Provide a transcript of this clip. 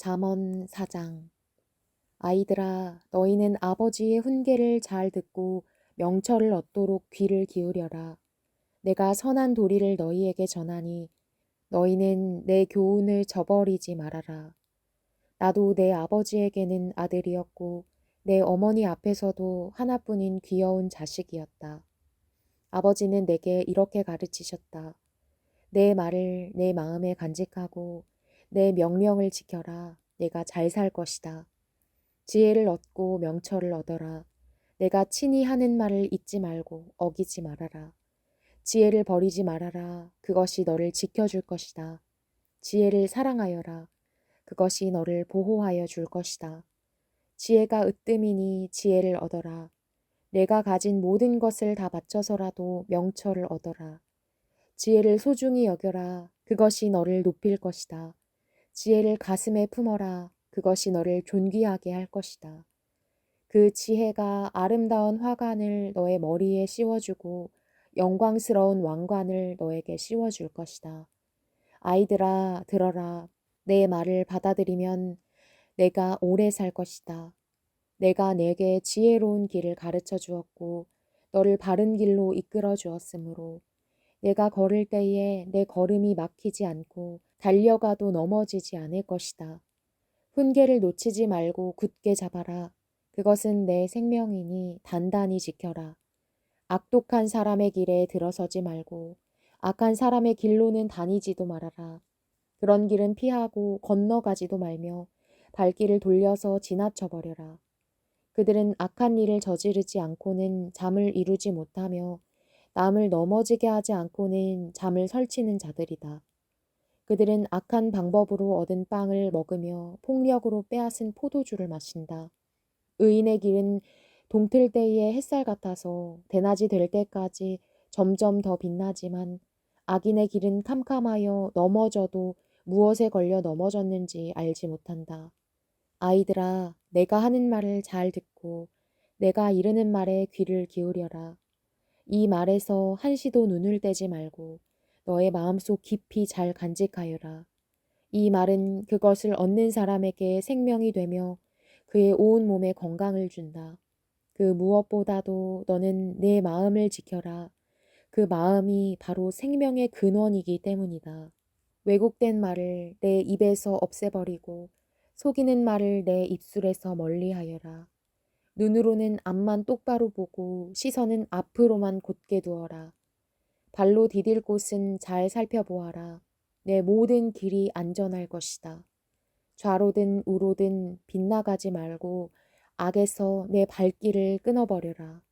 잠언 4장 아이들아 너희는 아버지의 훈계를 잘 듣고 명철을 얻도록 귀를 기울여라. 내가 선한 도리를 너희에게 전하니 너희는 내 교훈을 저버리지 말아라. 나도 내 아버지에게는 아들이었고 내 어머니 앞에서도 하나뿐인 귀여운 자식이었다. 아버지는 내게 이렇게 가르치셨다. 내 말을 내 마음에 간직하고 내 명령을 지켜라. 내가 잘 살 것이다. 지혜를 얻고 명철을 얻어라. 내가 친히 하는 말을 잊지 말고 어기지 말아라. 지혜를 버리지 말아라. 그것이 너를 지켜줄 것이다. 지혜를 사랑하여라. 그것이 너를 보호하여 줄 것이다. 지혜가 으뜸이니 지혜를 얻어라. 내가 가진 모든 것을 다 바쳐서라도 명철을 얻어라. 지혜를 소중히 여겨라. 그것이 너를 높일 것이다. 지혜를 가슴에 품어라. 그것이 너를 존귀하게 할 것이다. 그 지혜가 아름다운 화관을 너의 머리에 씌워주고 영광스러운 왕관을 너에게 씌워줄 것이다. 아이들아, 들어라. 내 말을 받아들이면 내가 오래 살 것이다. 내가 내게 지혜로운 길을 가르쳐 주었고 너를 바른 길로 이끌어 주었으므로 내가 걸을 때에 내 걸음이 막히지 않고 달려가도 넘어지지 않을 것이다. 훈계를 놓치지 말고 굳게 잡아라. 그것은 내 생명이니 단단히 지켜라. 악독한 사람의 길에 들어서지 말고 악한 사람의 길로는 다니지도 말아라. 그런 길은 피하고 건너가지도 말며 발길을 돌려서 지나쳐 버려라. 그들은 악한 일을 저지르지 않고는 잠을 이루지 못하며 남을 넘어지게 하지 않고는 잠을 설치는 자들이다. 그들은 악한 방법으로 얻은 빵을 먹으며 폭력으로 빼앗은 포도주를 마신다. 의인의 길은 동틀 때의 햇살 같아서 대낮이 될 때까지 점점 더 빛나지만 악인의 길은 캄캄하여 넘어져도 무엇에 걸려 넘어졌는지 알지 못한다. 아이들아, 내가 하는 말을 잘 듣고 내가 이르는 말에 귀를 기울여라. 이 말에서 한시도 눈을 떼지 말고 너의 마음속 깊이 잘 간직하여라. 이 말은 그것을 얻는 사람에게 생명이 되며 그의 온 몸에 건강을 준다. 그 무엇보다도 너는 내 마음을 지켜라. 그 마음이 바로 생명의 근원이기 때문이다. 왜곡된 말을 내 입에서 없애버리고 속이는 말을 내 입술에서 멀리하여라. 눈으로는 앞만 똑바로 보고 시선은 앞으로만 곧게 두어라. 발로 디딜 곳은 잘 살펴보아라. 내 모든 길이 안전할 것이다. 좌로든 우로든 빗나가지 말고 악에서 내 발길을 끊어버려라.